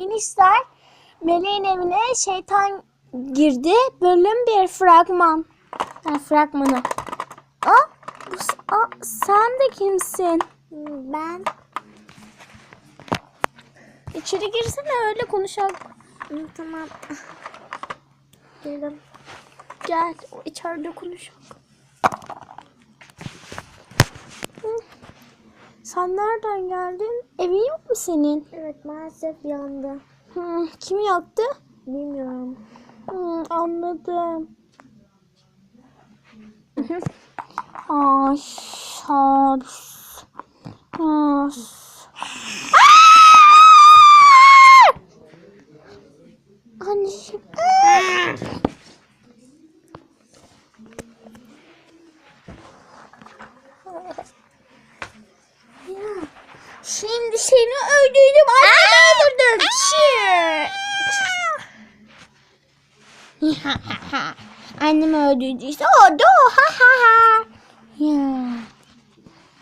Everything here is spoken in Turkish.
Enişler Meleğin evine şeytan girdi. Bölüm bir fragman. Ha, fragmanı. Aa, bu, s- aa, sen de kimsin? Ben İçeri girsene öyle konuşalım. tamam. Girdim. Gel içeride konuşalım. Sen nereden geldin? Evin yok mu senin? Evet maalesef yandı. Hı, kim yaktı? Bilmiyorum. Hı, anladım. Ay, şans. Şans. Anneciğim. Şimdi seni öldürdüm. Annemi öldürdüm. Annemi öldürdüyse orada o. Ha ha ha. Ya.